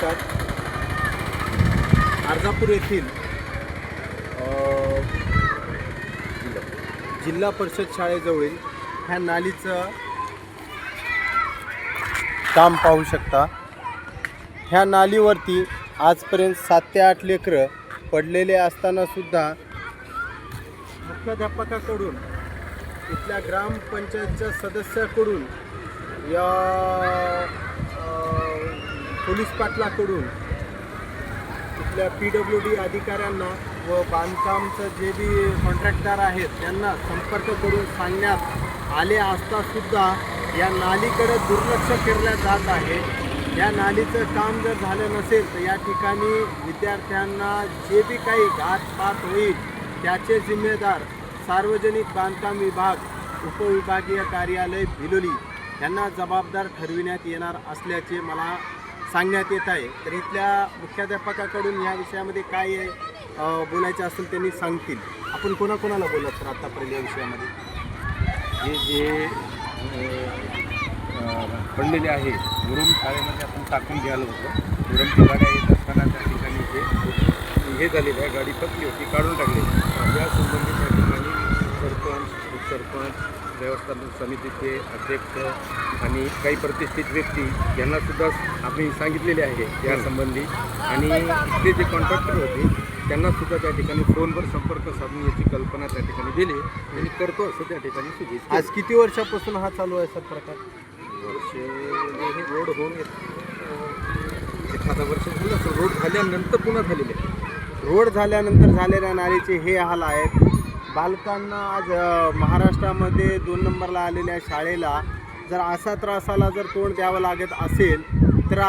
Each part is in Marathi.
नमस्कार. अर्धापूर येथील जिल्हा परिषद शाळेजवळील ह्या नालीचं काम पाहू शकता. ह्या नालीवरती आजपर्यंत सात ते आठ लेकरं पडलेले असताना सुद्धा मुख्याध्यापकाकडून इथल्या ग्रामपंचायतच्या सदस्याकडून या पोलीस पाटलाकडून आपल्या पी डब्ल्यू डी अधिकाऱ्यांना व बांधकामचं जे बी कॉन्ट्रॅक्टर आहेत त्यांना संपर्क करून सांगण्यात आले असता सुद्धा या नालीकडे दुर्लक्ष केलं जात आहे. या नालीचं काम जर झालं नसेल तर या ठिकाणी विद्यार्थ्यांना जे बी काही घातपात होईल त्याचे जिम्मेदार सार्वजनिक बांधकाम विभाग उपविभागीय कार्यालय भिलोली यांना जबाबदार ठरविण्यात येणार असल्याचे मला सांगण्यात येत आहे. तर इथल्या मुख्याध्यापकाकडून या विषयामध्ये काय बोलायचं असेल त्यांनी सांगतील. आपण कोणाकोणाला बोलत तर आत्तापर्यंत या विषयामध्ये? हे जे पडलेले आहे मुरुम शाळेमध्ये आपण टाकून घ्यायला होतं. मुरुमची गाड्या येत असताना त्या ठिकाणी जे हे झालेलं आहे गाडी पकली होती काढून टाकली या संबंधित सरपंच व्यवस्थापन समितीचे अध्यक्ष आणि काही प्रतिष्ठित व्यक्ती यांना सुद्धा आम्ही सांगितलेले आहे या संबंधी आणि इथले जे कॉन्ट्रॅक्टर होते त्यांना सुद्धा त्या ठिकाणी फोनवर संपर्क साधून याची कल्पना त्या ठिकाणी दिली. आणि करतो असं त्या ठिकाणी सूचित. आज किती वर्षापासून हा चालू आहे सर प्रकार? वर्ष हे रोड होऊन एखादा वर्ष झालं असं रोड झाल्यानंतर पुन्हा झालेले रोड झाल्यानंतर झालेल्या नालीचे हे हाल आहेत. बालकांना आज महाराष्ट्रामध्ये दोन नंबरला आलेल्या शाळेला जर असा त्रासाला जर तोंड द्यावं लागत असेल तर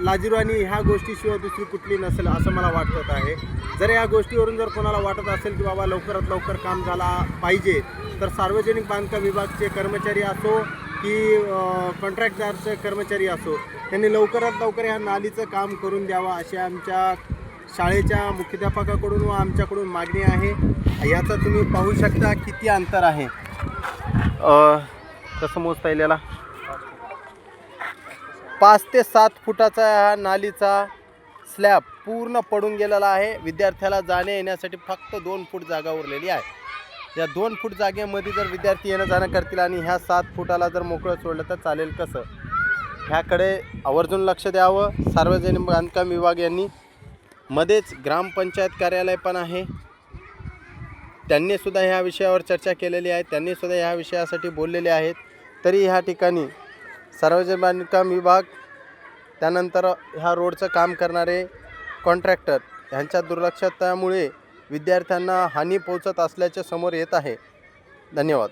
लाजिरवाणी ह्या गोष्टीशिवाय दुसरी कुठली नसेल असं मला वाटत आहे. जर या गोष्टीवरून जर कोणाला वाटत असेल की बाबा लवकरात लवकर काम झाला पाहिजे तर सार्वजनिक बांधकाम विभागचे कर्मचारी असो की कॉन्ट्रॅक्टदारचे कर्मचारी असो त्यांनी लवकरात लवकर ह्या नालीचं काम करून द्यावं अशी आमच्या शाळेच्या मुख्याध्यापकाकडून व आमच्याकडून मागणी आहे. याचा तुम्ही पाहू शकता किती अंतर आहे. कसं मोजता येईल याला? पाच ते सात फुटाचा हा नालीचा स्लॅब पूर्ण पडून गेलेला आहे. विद्यार्थ्याला जाणे येण्यासाठी फक्त दोन फूट जागा उरलेली आहे. या दोन फूट जागेमध्ये जर विद्यार्थी येणं जाणं करतील आणि ह्या सात फुटाला जर मोकळं सोडलं तर चालेल कसं? ह्याकडे आवर्जून लक्ष द्यावं. सार्वजनिक बांधकाम विभाग यांनी मध्येच ग्रामपंचायत कार्यालय पण आहे. त्यांनी सुद्धा ह्या विषयावर चर्चा केलेली आहे. त्यांनी सुद्धा ह्या विषयासाठी बोललेले आहेत. तरी ह्या ठिकाणी सार्वजनिक बांधकाम विभाग त्यानंतर ह्या रोडचं काम करणारे कॉन्ट्रॅक्टर ह्यांच्या दुर्लक्षतामुळे विद्यार्थ्यांना हानी पोहोचत असल्याचे समोर येत आहे. धन्यवाद.